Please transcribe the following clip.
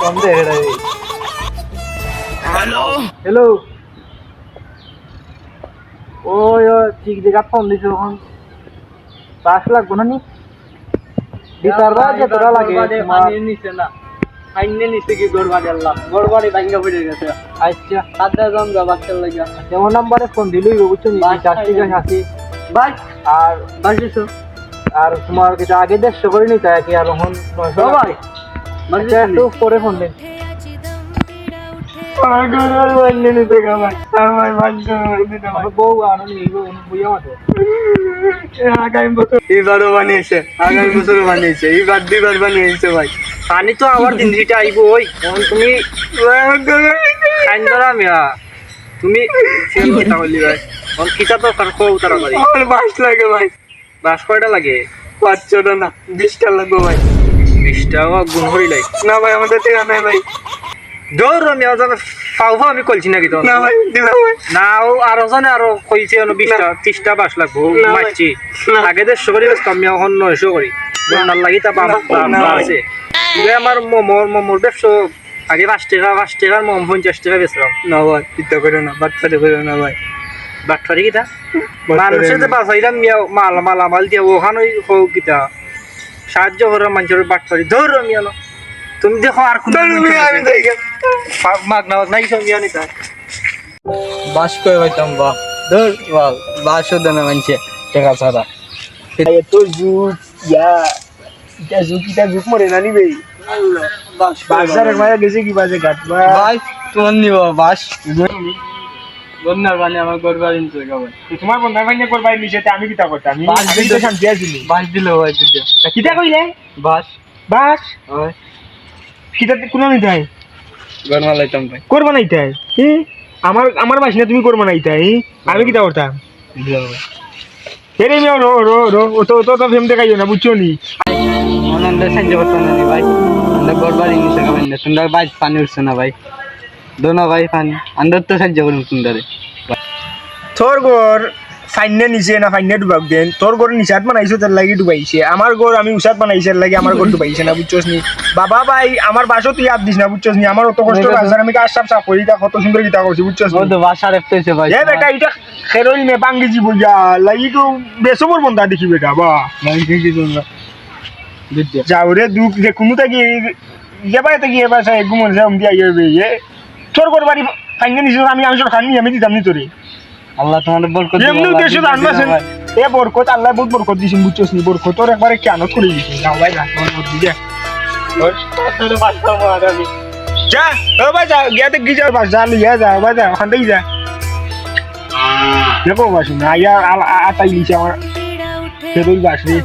Phone hello hello ওই ওই ঠিক জায়গা ফোন দিছে তখন। পাঁচ লাগবো না নি? দিতার বা যতটা লাগে। তোমার নিচে না। আইনে নিচে কি গড়বাড়ি আল্লাহ। গড়বাড়ি ভাঙ্গা পড়ে গেছে। আচ্ছা। জন বাচ্চার লাগিয়া যেমন নাম্বারে ফোন দিলই বুঝছ নি? বাস চার আছে। ভাই আর আর তোমার যেটা আগে দেড়শো করে নিতে হয় কি? আর এখন নয়শো আচ্ছা একটু পরে ফোন দিন। আমার বউ আর নিব বুঝা মাঠে এবারও বানিয়েছে আগামী বছরও বানিয়েছে এইবার দুইবার বানিয়েছে ভাই। পানি তো আবার দিন দিতে আইব ওই। তুমি মিয়া তুমি কথা ভাই। কিতা তো আমার বাস লাগে ভাই। বাস কয়টা লাগে? পাঁচশোটা না বিশটা লাগবে ভাই। গুণ না ভাই আমাদের টাকা নাই ভাই। দৌড় মিয়া যাবে পাবো আমি কইছি নাকি তো না ভাই দিলাম ভাই। না ও আরও জানে আরও কইছে অন্য বিশটা ত্রিশটা বাস লাগবো না ভাই। মারছি আগে দেড়শো করি বেচতাম আমি এখন নয়শো করি। বন্যার লাগি তা বাম। আছে। এবার আমার মোমোর মোমোর ব্যবসা আগে পাঁচ টাকা পাঁচ টাকার মোম পঞ্চাশ টাকা বেচলাম। না ভাই চিন্তা করে না করে না ভাই। বাটফারি কিটা বাটফারি মানুষের বাসাইলাম মিয়া মাল মালামাল দিয়ে ওখানে হোক কিটা সাহায্য করে মানুষের বাটফারি ধর মিয়া না তুমি দেখো আর কোন আমি যাই গে। মাগনা নাই সব মিয়া নিতা বাস করে পাইতাম বা ধর বল বাসও দেনা মানছে টাকা ছাড়া। এত জুট ইয়া ইটা জুট ইটা জুট মরে না নিবে? বাজারের মায়া গেছে কি বাজে ঘাট বাস তোমার নিব বাস। বন্যার বানি আমার গরবার ইনতে গাবে তোমার করবাই নিচে আমি কিতা করতাম? আমি বাস আমি তো শান্তি আছিলি বাস দিল। ভাই দিল কিতা কইলে? বাস বাস ওই কিতা কোন নিতে হয় গরমা লাইতাম ভাই। করবা নাইতে হয় ই? আমার আমার বাস না তুমি করবা নাইতে হয় আমি কিতা করতাম? এরে মিয়া রো রো রো ও তো তো তো ফেম দেখাইও না বুঝছ নি? অনন্দ সাহায্য করতাম ভাই। গরবার গাবেন না তোমরা পানি উঠছে না ভাই। দোনো ভাই পানি আন্দার তো সাহায্য করুন তোমরা তোর ঘর ফাইনে নিচে না ফাইনে ডুবাক দেন তোর ঘর নিচাত বানাইছো তার লাগি ডুবাইছে আমার ঘর আমি উচাত বানাইছে লাগি আমার ঘর ডুবাইছে না বুঝছোস নি বাবা ভাই আমার বাসও তুই ইয়াদ দিস না বুঝছোস নি আমার অত কষ্ট বাজার আমি কাজ সাপ সাপ করি কত সুন্দর গীতা করছি বুঝছোস নি বাসা রেখতে হয়েছে ভাই এ বেটা এটা খেরোই মে বাঙ্গি জীব যা লাগি তো বেসবর বন্ধা দেখি বেটা বা ভাই কি বিদ্যা যাও রে দুঃখ যে কোনো থাকি এবার থাকি এবার সাই ঘুমন সাম দিয়া এ তোর ঘর বাড়ি ফাইনে নিছিস আমি আমি খান নি আমি দিতাম নি তোরে। আল্লাহ তোমার বরকত এমনি দেশে দিবে, এ বরকত আল্লাহ বহুত বরকত দিছেন বুঝছস নি বরকত। তোর একবারে কেন করে দিছেন না ভাই না বরকত দিয়ে যা। ও ভাই যা গিয়া দেখ গিয়া বাস যা লিয়া যা ভাই যা ওখান থেকে যা। দেখো বাস না আয়া আতাই লিছে আমার। সেদুল বাস রে।